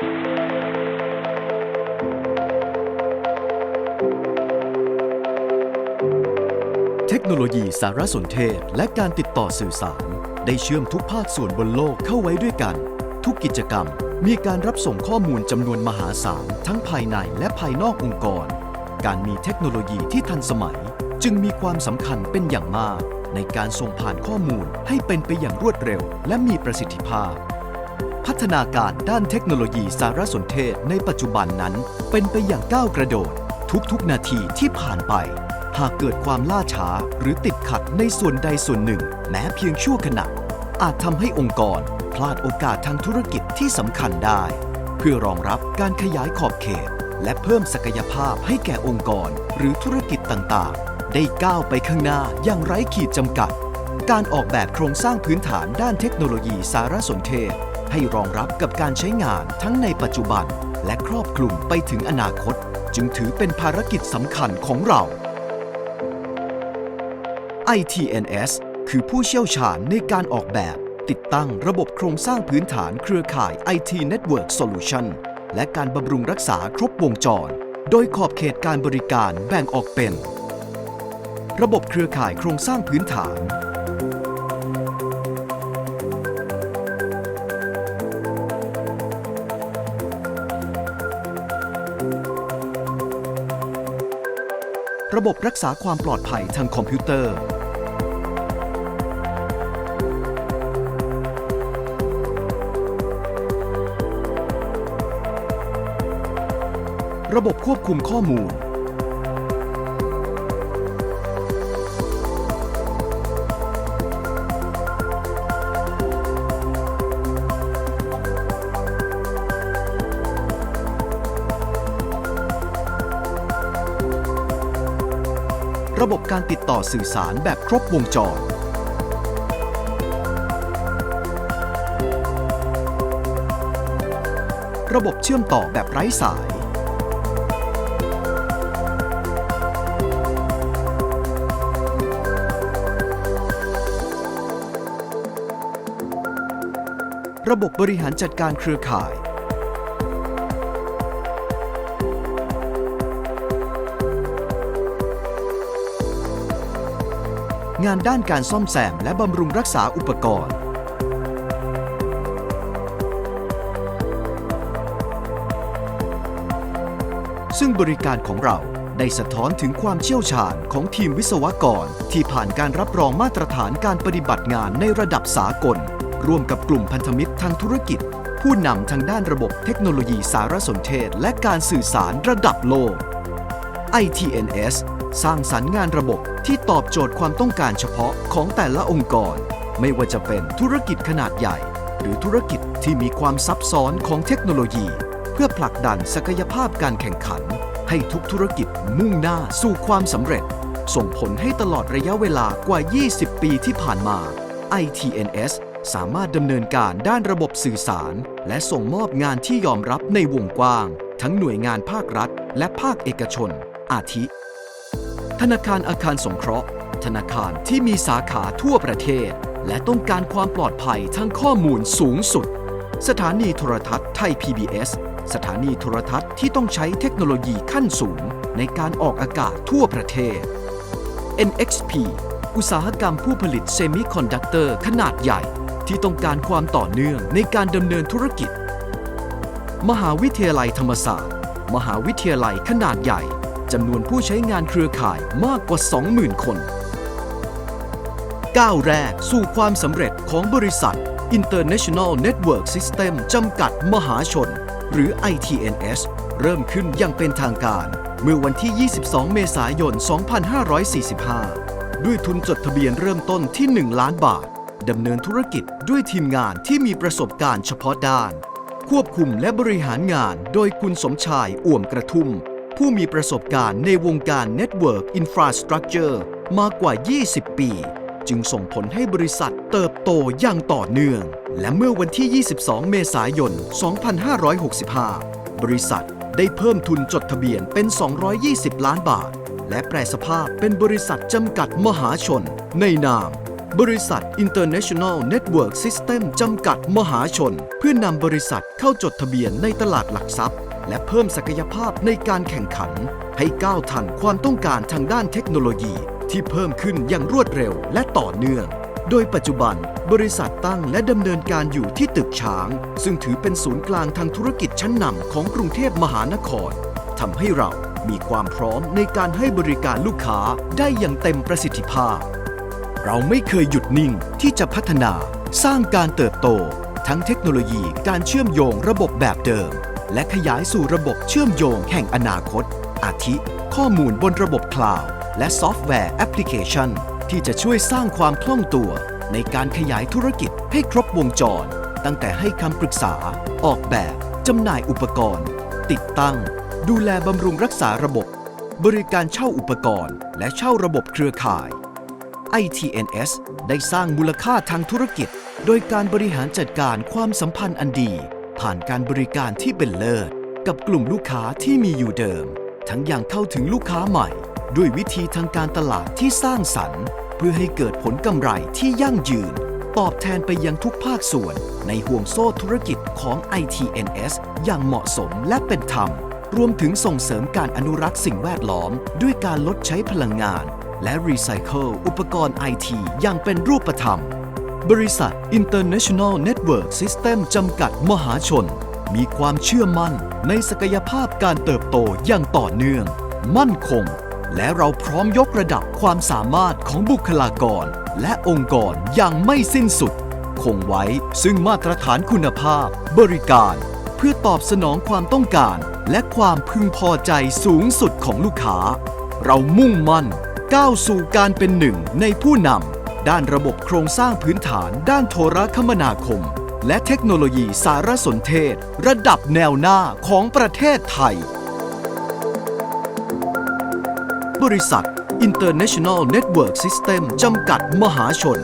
เทคโนโลยีสารสนเทศและการติดต่อสื่อสาร ได้เชื่อมทุกภาคส่วนบนโลกเข้าไว้ด้วยกัน ทุกกิจกรรมมีการรับส่งข้อมูลจำนวนมหาศาลทั้งภายในและภายนอกองค์กร การมีเทคโนโลยีที่ทันสมัย จึงมีความสำคัญเป็นอย่างมาก ในการส่งผ่านข้อมูลให้เป็นไปอย่างรวดเร็ว และมีประสิทธิภาพ พัฒนาการด้านเทคโนโลยีสารสนเทศในปัจจุบันนั้น เป็นไปอย่างก้าวกระโดด ทุกๆ นาทีที่ผ่านไป หากเกิดความล่าช้าหรือติดขัดในส่วนใดส่วนหนึ่ง แม้เพียงชั่วขณะ อาจทำให้องค์กร พลาดโอกาสทางธุรกิจที่สำคัญได้ เพื่อรองรับการขยายขอบเขต และเพิ่มศักยภาพให้แก่องค์กร หรือธุรกิจต่างๆ ได้ก้าวไปข้างหน้าอย่างไร้ขีดจำกัด การออกแบบโครงสร้างพื้นฐานด้านเทคโนโลยีสารสนเทศ ให้รองรับกับการใช้งานทั้งในปัจจุบัน และครอบคลุมไปถึงอนาคต จึงถือเป็นภารกิจสำคัญของเรา ITNS คือผู้เชี่ยวชาญในการออกแบบ ติดตั้งระบบโครงสร้างพื้นฐานเครือข่าย IT Network Solution และการบำรุงรักษาครบวงจร โดยขอบเขตการบริการแบ่งออกเป็น ระบบเครือข่ายโครงสร้างพื้นฐาน ระบบรักษาความปลอดภัยทางคอมพิวเตอร์ ระบบควบคุมข้อมูล ระบบการติดต่อสื่อสารแบบครบวงจร ระบบเชื่อมต่อแบบไร้สาย ระบบบริหารจัดการเครือข่าย งานด้านการซ่อมแซมและบำรุงรักษาอุปกรณ์ ซึ่งบริการของเราได้สะท้อนถึงความเชี่ยวชาญของทีมวิศวกร ที่ผ่านการรับรองมาตรฐานการปฏิบัติงานในระดับสากล ร่วมกับกลุ่มพันธมิตรทางธุรกิจ ผู้นำทางด้านระบบเทคโนโลยีสารสนเทศ และการสื่อสารระดับโลก ITNS สร้างสรรค์งานระบบที่ตอบโจทย์ความต้องการเฉพาะของแต่ละองค์กร ไม่ว่าจะเป็นธุรกิจขนาดใหญ่ หรือธุรกิจที่มีความซับซ้อนของเทคโนโลยี เพื่อผลักดันศักยภาพการแข่งขัน ให้ทุกธุรกิจมุ่งหน้าสู่ความสำเร็จ ส่งผลให้ตลอดระยะเวลากว่า 20 ปีที่ผ่านมา ITNS สามารถดำเนินการด้านระบบสื่อสาร และส่งมอบงานที่ยอมรับในวงกว้าง ทั้งหน่วยงานภาครัฐ และภาคเอกชน อาทิ ธนาคารอาคารสงเคราะห์ ธนาคารที่มีสาขาทั่วประเทศ และต้องการความปลอดภัยทางข้อมูลสูงสุด สถานีโทรทัศน์ไทย PBS สถานีโทรทัศน์ที่ต้องใช้เทคโนโลยีขั้นสูงในการออกอากาศทั่วประเทศ NXP อุตสาหกรรมผู้ผลิตเซมิคอนดักเตอร์ขนาดใหญ่ ที่ต้องการความต่อเนื่องในการดำเนินธุรกิจ มหาวิทยาลัยธรรมศาสตร์ มหาวิทยาลัยขนาดใหญ่ จำนวนผู้ใช้งานเครือข่ายมากกว่า 20,000 คนก้าวแรกสู่ความสำเร็จของบริษัท International Network System จำกัดมหาชน หรือ ITNS เริ่มขึ้นอย่างเป็นทางการ เมื่อวันที่ 22 เมษายน 2545 ด้วยทุนจดทะเบียนเริ่มต้นที่ 1 ล้านบาท ดำเนินธุรกิจด้วยทีมงานที่มีประสบการณ์เฉพาะด้าน ควบคุมและบริหารงานโดยคุณสมชายอ่วมกระทุ่ม ผู้มีประสบการณ์ในวงการ Network Infrastructure มากกว่า 20 ปี จึงส่งผลให้บริษัทเติบโตอย่างต่อเนื่อง และเมื่อวันที่ 22 เมษายน 2565 บริษัทได้เพิ่มทุนจดทะเบียนเป็น 220 ล้านบาท และแปลสภาพเป็นบริษัทจำกัดมหาชน ในนาม บริษัท International Network System จำกัดมหาชน เพื่อนำบริษัทเข้าจดทะเบียนในตลาดหลักทรัพย์ และเพิ่มศักยภาพในการแข่งขัน ให้ก้าวทันความต้องการทางด้านเทคโนโลยีที่เพิ่มขึ้นอย่างรวดเร็วและต่อเนื่อง โดยปัจจุบัน บริษัทตั้งและดำเนินการอยู่ที่ตึกช้าง ซึ่งถือเป็นศูนย์กลางทางธุรกิจชั้นนำของกรุงเทพมหานครทำให้เรามีความพร้อมในการให้บริการลูกค้าได้อย่างเต็มประสิทธิภาพ เราไม่เคยหยุดนิ่งที่จะพัฒนาสร้างการเติบโต ทั้งเทคโนโลยีการเชื่อมโยงระบบแบบเดิม และขยายสู่ระบบเชื่อมโยงแห่งอนาคต อาทิ ข้อมูลบนระบบคลาวด์และซอฟต์แวร์แอปพลิเคชัน ที่จะช่วยสร้างความคล่องตัว ในการขยายธุรกิจให้ครบวงจร ตั้งแต่ให้คำปรึกษา ออกแบบจำหน่ายอุปกรณ์ ติดตั้ง ดูแลบำรุงรักษาระบบ บริการเช่าอุปกรณ์ และเช่าระบบเครือข่าย ITNS ได้สร้างมูลค่าทางธุรกิจ โดยการบริหารจัดการความสัมพันธ์อันดี ผ่านการบริการที่เป็นเลิศ กับกลุ่มลูกค้าที่มีอยู่เดิม ทั้งอย่างเข้าถึงลูกค้าใหม่ ด้วยวิธีทางการตลาดที่สร้างสรรค์ เพื่อให้เกิดผลกำไรที่ยั่งยืน ตอบแทนไปยังทุกภาคส่วน ในห่วงโซ่ธุรกิจของ ITNS อย่างเหมาะสมและเป็นธรรม รวมถึงส่งเสริมการอนุรักษ์สิ่งแวดล้อม ด้วยการลดใช้พลังงาน และรีไซเคิลอุปกรณ์ไอทีอย่างเป็นรูปธรรม บริษัท International Network System จำกัดมหาชน มีความเชื่อมั่นในศักยภาพการเติบโตอย่างต่อเนื่อง มั่นคง และเราพร้อมยกระดับความสามารถของบุคลากร และองค์กรอย่างไม่สิ้นสุด คงไว้ซึ่งมาตรฐานคุณภาพ บริการ เพื่อตอบสนองความต้องการ และความพึงพอใจสูงสุดของลูกค้า เรามุ่งมั่นก้าวสู่การเป็นหนึ่งในผู้นำ ด้านระบบโครงสร้างพื้นฐาน ด้านโทรคมนาคม และเทคโนโลยีสารสนเทศ ระดับแนวหน้าของประเทศไทย บริษัท International Network System จำกัดมหาชน